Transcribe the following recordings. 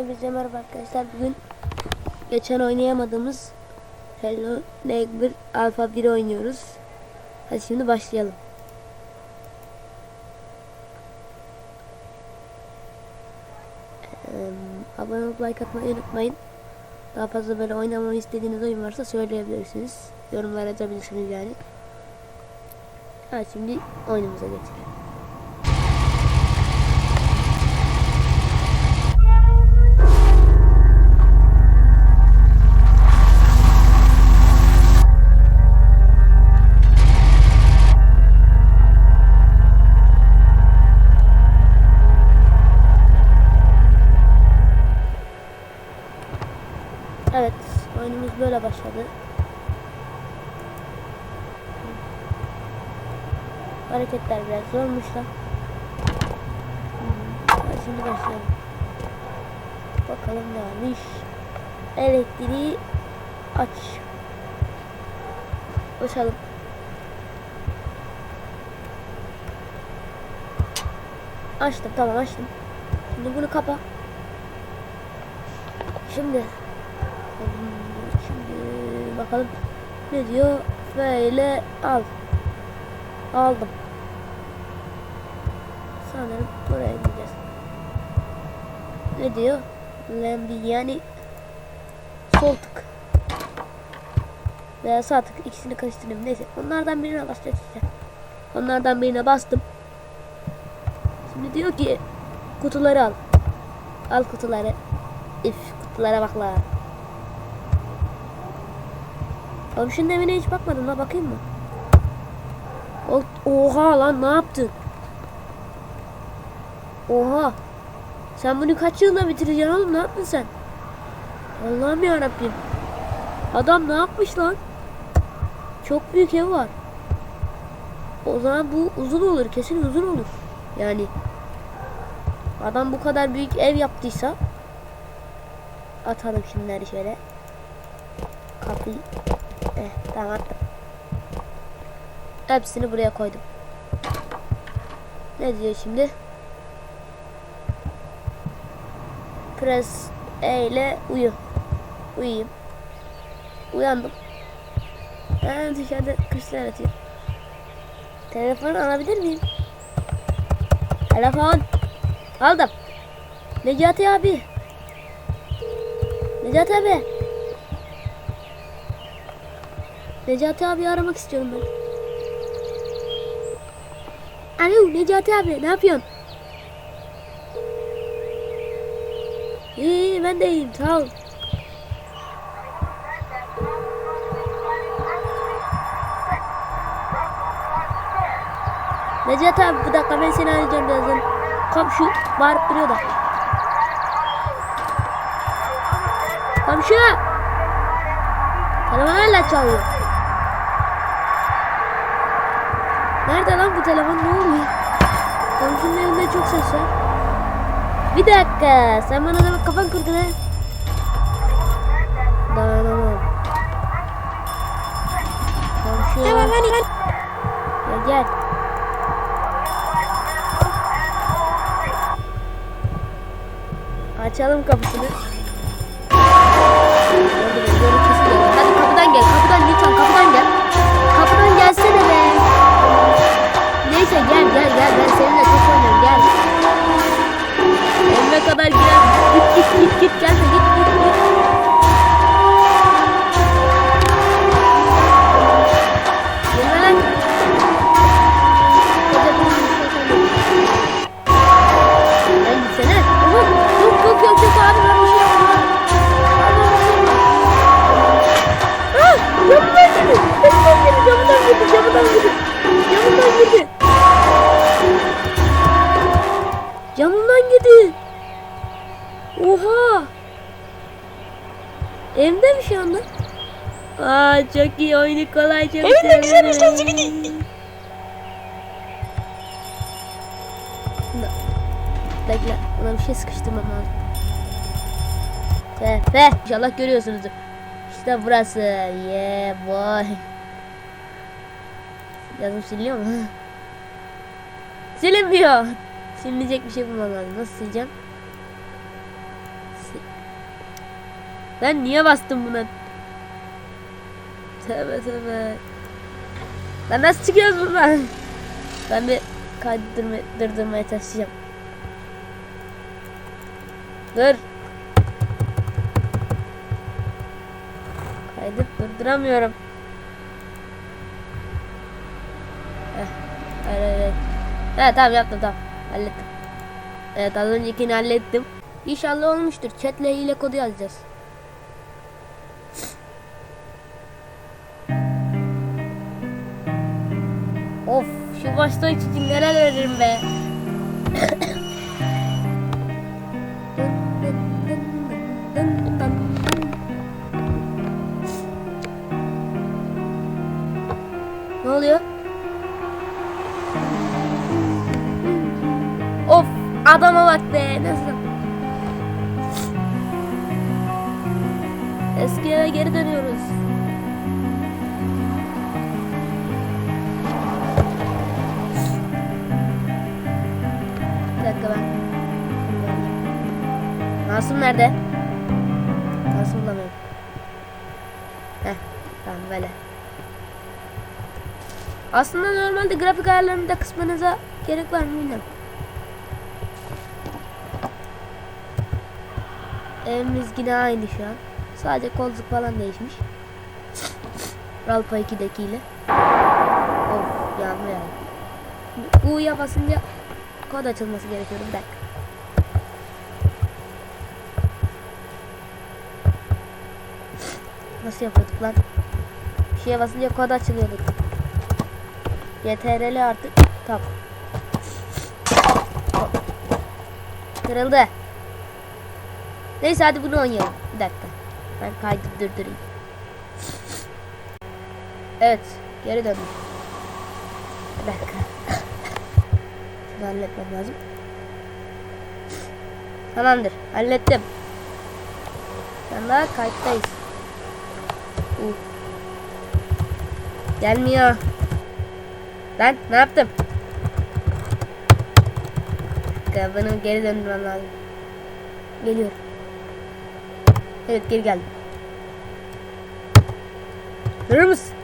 Hepinize merhaba arkadaşlar. Bugün geçen oynayamadığımız Hello Neighbor Alpha 1 oynuyoruz. Hadi şimdi başlayalım. Ee, abone olup like atmayı unutmayın. Daha fazla böyle oynamamı istediğiniz oyun varsa söyleyebilirsiniz. Yorumlara yazabilirsiniz yani. Hadi şimdi oyunumuza geçelim. Başladı. Hareketler biraz zormuş da. Şimdi başlayalım. Bakalım ne varmış. Elektriği aç. Koşalım. Açtım tamam açtım. Şimdi bunu kapa. Şimdi bakalım ne diyor? Böyle al. Aldım. Sanırım buraya gideceğiz. Ne diyor? Lambi yani sol tık. Veya sağ tık ikisini karıştırayım. Neyse onlardan birine basacağız. Onlardan birine bastım. Şimdi diyor ki kutuları al. Al kutuları. Üf kutulara bak la. Komşunun evine hiç bakmadın la bakayım mı? Oha lan ne yaptın? Oha. Sen bunu kaç yılda bitireceksin oğlum ne yaptın sen? Allah'ım ya Rabbim. Adam ne yapmış lan? Çok büyük ev var. O zaman bu uzun olur kesin uzun olur. Yani adam bu kadar büyük ev yaptıysa atalım şimdileri şöyle. Kapıyı Tamam attım. Hepsini buraya koydum. Ne diyor şimdi? Press E ile uyu. Uyuyayım. Uyandım. Ben dışarıda kuşlar atıyor. Telefonu alabilir miyim? Telefon. Aldım. Necati abi. Necati abi. Necati abi aramak istiyorum ben. Alo Necati abi ne yapıyorsun? İyi ben de iyiyim sağ ol. Necati abi bir dakika ben seni arayacağım birazdan. Komşu bağırıp duruyor da. Komşu! Telefon hala çalıyor. Nerede lan bu telefon ne oluyor? Komşunun evinde çok ses var. Bir dakika sen bana demek kafan kırdın ha. Dayanamam. Komşu. Gel gel. Açalım kapısını. Hadi kapıdan gel, kapıdan lütfen kapıdan gel. Kapıdan gelsene be. Neyse gel gel gel ben seninle çok oynarım gel. Evime kadar girer. Git git git git git git git. Oyunu kolay çok Evet, ne güzelmiş lan. Zibidi. Bekle ona bir şey sıkıştırmam lazım. Fe inşallah görüyorsunuzdur. İşte burası. Yeah boy. Yazım siliniyor mu? Silinmiyor. Silinecek bir şey bulmam lazım. Nasıl sileceğim? Sil Ben niye bastım buna? Tövbe tövbe. Lan nasıl çıkıyoruz buradan? Ben bir kaydırma, durdurmaya çalışacağım. Dur. Kaydı durduramıyorum. Evet, evet. Evet tamam yaptım tamam. Hallettim. Evet az öncekini hallettim. İnşallah olmuştur. Chatle ile kodu yazacağız. Başta için neler veririm be. Masum nerede? Masum bulamıyorum. Heh tamam böyle. Aslında normalde grafik ayarlarını da kısmanıza gerek var mı bilmiyorum. Evimiz yine aynı şu an. Sadece koltuk falan değişmiş. Ralpa 2'dekiyle. Of yağmur yağıyor. U'ya basınca kod açılması gerekiyor. Bir dakika. Nasıl yapıyorduk lan? Bir şeye basınca kod açılıyorduk. YTRL artık. Tamam. Kırıldı. Neyse hadi bunu oynayalım. Bir dakika. Ben kaydı durdurayım. Evet. Geri döndüm. Bir dakika. Şunu halletmem lazım. Tamamdır. Hallettim. Şu anda kayıttayız. Gelmiyor. Ben ne yaptım? Benim geri döndürmem lazım. Geliyor. Evet geri geldim. Görür müsün?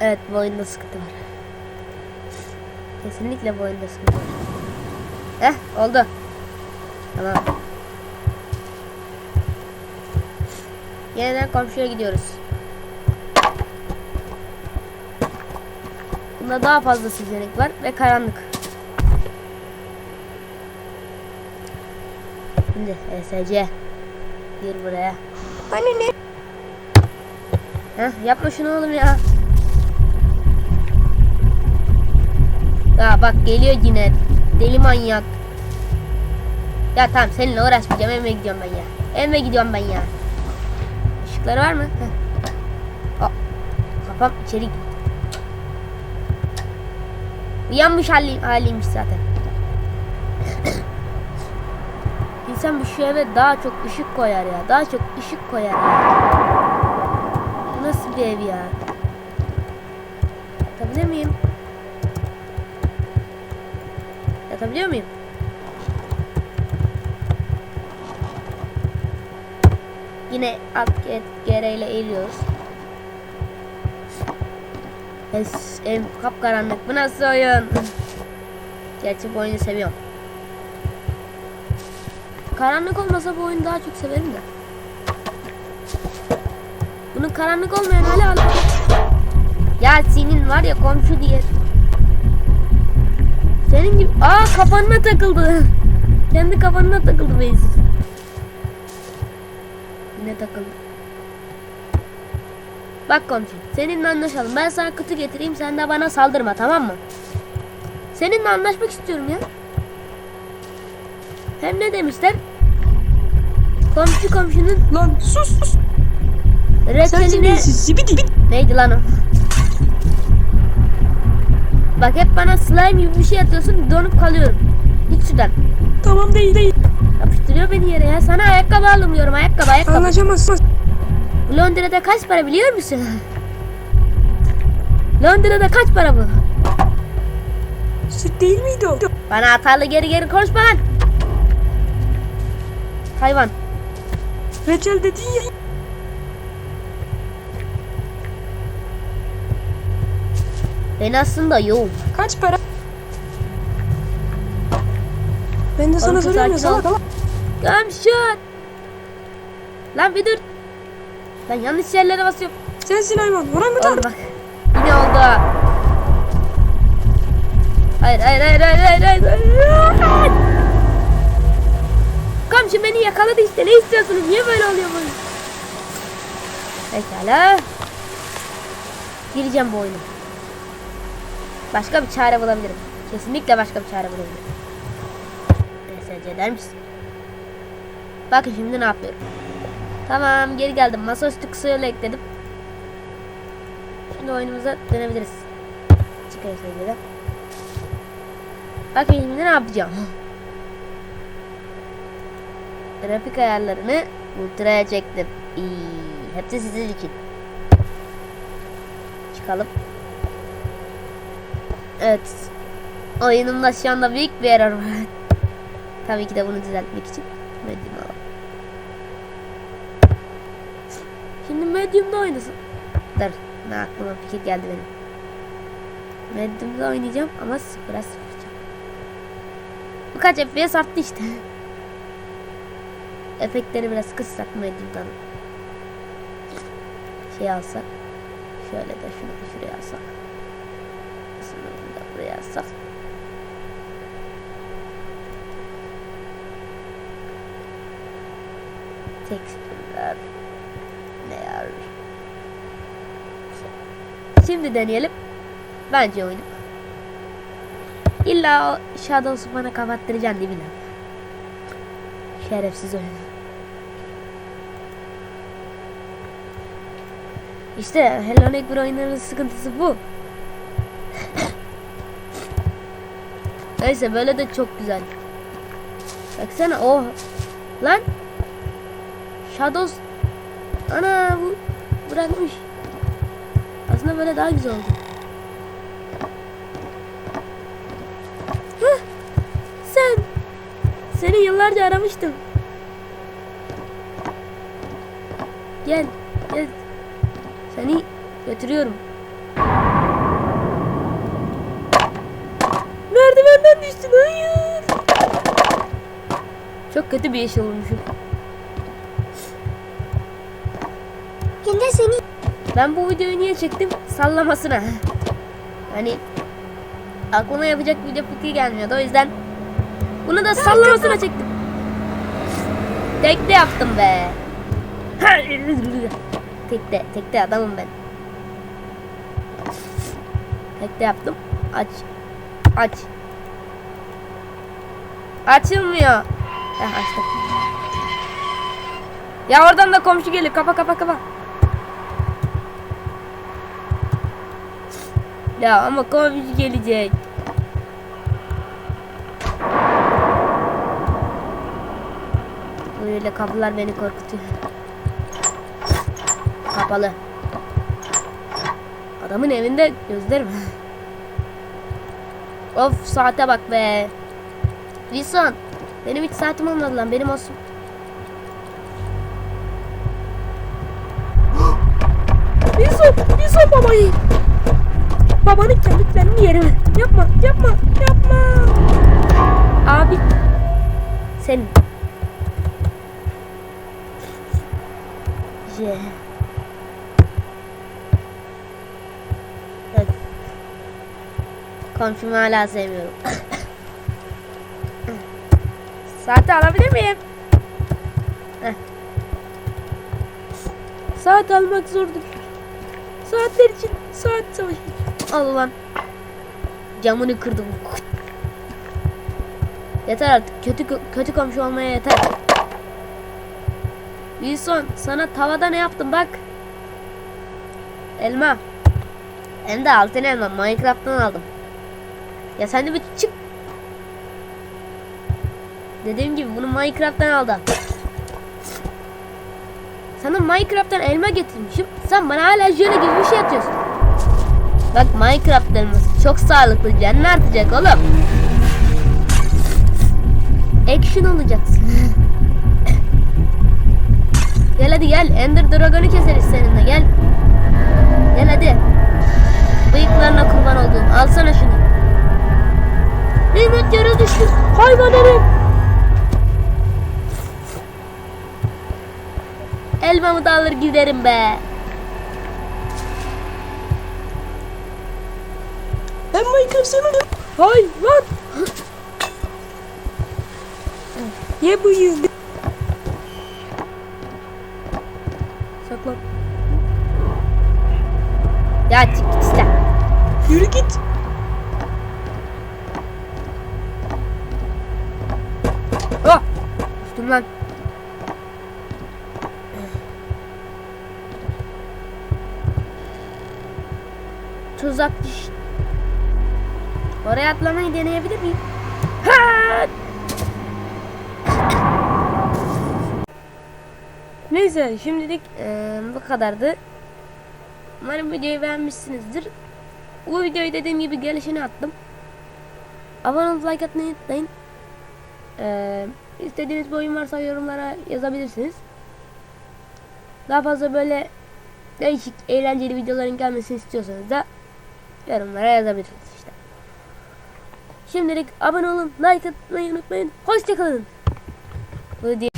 Evet bu oyunda sıkıntı var. Kesinlikle bu oyunda sıkıntı var. Heh oldu. Tamam. Yeniden komşuya gidiyoruz. Bunda daha fazla seçenek var ve karanlık. Şimdi ESC. Gir buraya. Anne ne? Heh, yapma şunu oğlum ya. Ya bak geliyor yine. Deli manyak. Ya tamam seninle uğraşmayacağım. Evime gidiyorum ben ya. Evime gidiyorum ben ya. Işıkları var mı? Heh. Aa, kafam içeri gitti. Uyanmış hali, haliymiş zaten. İnsan bir şu eve daha çok ışık koyar ya. Daha çok ışık koyar ya. Nasıl bir ev ya? Yatabilir miyim? Yatabiliyor muyum? Yine alt gereyle eğiliyoruz. Es, ev kapkaranlık. Bu nasıl oyun? Gerçi bu oyunu seviyorum. Karanlık olmasa bu oyunu daha çok severim de. Bunun karanlık olmayan hali hala. Ya senin var ya komşu diye. Senin gibi. Aa kafanına takıldı. Kendi kafanına takıldı beyz. Takıldı. Bak komşu seninle anlaşalım. Ben sana kutu getireyim sen de bana saldırma tamam mı? Seninle anlaşmak istiyorum ya. Hem ne demişler? Komşu komşunun Lan sus sus. Zibidi. Neydi lan o? Bak hep bana slime gibi bir şey atıyorsun donup kalıyorum. Git şuradan. Tamam değil değil. Yapıştırıyor beni yere ya. Sana ayakkabı alamıyorum ayakkabı ayakkabı. Anlaşamazsın. Londra'da kaç para biliyor musun? Londra'da kaç para bu? Süt değil miydi o? Bana atarlı geri geri konuşma lan. Hayvan. Reçel dedin ya. Ben aslında yoğum. Kaç para? Ben de sana soruyorum ya salak. Kamşat. Lan bir dur. Ben yanlış yerlere basıyorum. Sensin hayvan. Orangutan. Oğlum bak. Yine oldu. Hayır hayır hayır hayır hayır hayır. hayır. Komşu beni yakaladı işte. Ne istiyorsunuz? Niye böyle oluyor bu? Pekala. Gireceğim bu oyuna. Başka bir çare bulabilirim. Kesinlikle başka bir çare bulabilirim. PSC der misin? Bakın şimdi ne yapıyorum. Tamam geri geldim. Masaüstü kısa yolu ekledim. Şimdi oyunumuza dönebiliriz. Çıkar sevgili. Bakın şimdi ne yapacağım. Grafik ayarlarını ultraya çektim. İyi. Hepsi sizin için. Çıkalım. Evet. Oyunumda şu anda büyük bir error var. Tabii ki de bunu düzeltmek için Medium alalım. Medium'da oynasın. Dur. Ne aklıma fikir geldi benim. Medium'da oynayacağım ama sıfıra sıfır. Bu kaç FPS arttı işte. Efektleri biraz kıssak Medium'dan. Şey alsak. Şöyle de şunu da şuraya alsak. Sınırını da buraya alsak. Tekstürler. Ne yer? Şimdi deneyelim. Bence oyunu. İlla o Shadows'u bana kapattıracaksın değil mi? Şerefsiz oyun. İşte Hello Neighbor oyunlarının sıkıntısı bu. Neyse böyle de çok güzel. Baksana o lan Shadows ana bu bırakmış. Aslında böyle daha güzel oldu. Hah, sen seni yıllarca aramıştım. Gel, gel. Seni götürüyorum. Merdivenden düştün, hayır. Çok kötü bir iş olmuşum. Yine seni Ben bu videoyu niye çektim? Sallamasına. Hani aklıma yapacak video fikri gelmiyordu. O yüzden bunu da sallamasına çektim. Tekte yaptım be. Tekte, tekte adamım ben. Tekte yaptım. Aç. Aç. Açılmıyor. Heh, açtım. Ya oradan da komşu gelir. Kapa kapa kapa. Ya ama komşu gelecek. Böyle kapılar beni korkutuyor. Kapalı. Adamın evinde gözlerim. of saate bak be. Wilson. Benim hiç saatim olmadı lan. Benim olsun. Wilson. Wilson babayı. Babanın kemiklerini yerim. Yapma. Yapma. Yapma. Abi. Sen. J. Evet. Komşumu hala sevmiyorum. Saati alabilir miyim? Saat almak zordur. Saatler için saat savaşı. Al ulan. Camını kırdım. Yeter artık. Kötü kötü komşu olmaya yeter. Wilson sana tavada ne yaptım bak. Elma. Hem de altın elma. Minecraft'tan aldım. Ya sen de bir çık. Dediğim gibi bunu Minecraft'tan aldım. Sana Minecraft'tan elma getirmişim. Sen bana hala jöle gibi bir şey atıyorsun. Bak Minecraft elması çok sağlıklı. Canın artacak oğlum. Action olacaksın. Gel hadi gel. Ender Dragon'u keseriz seninle gel. Gel hadi. Bıyıklarına kurban olduğum. Alsana şunu. Mehmet yere düştü. Hayvan herif. Elmamı da alır giderim be. Elmayı kırsana. Hay lan. Ye bu yüzde. Saklan. Ya git işte. Yürü git. Oh! Düştüm lan. Tuzak düş. Oraya atlamayı deneyebilir miyim? Ha! Neyse şimdilik eee, bu kadardı. Umarım videoyu beğenmişsinizdir. Bu videoyu dediğim gibi gelişini attım. Abone olup like atmayı unutmayın. Ee, istediğiniz bir oyun varsa yorumlara yazabilirsiniz. Daha fazla böyle değişik, eğlenceli videoların gelmesini istiyorsanız da yorumlara yazabilirsiniz. Şimdilik abone olun, like atmayı unutmayın. Hoşçakalın. Bu diye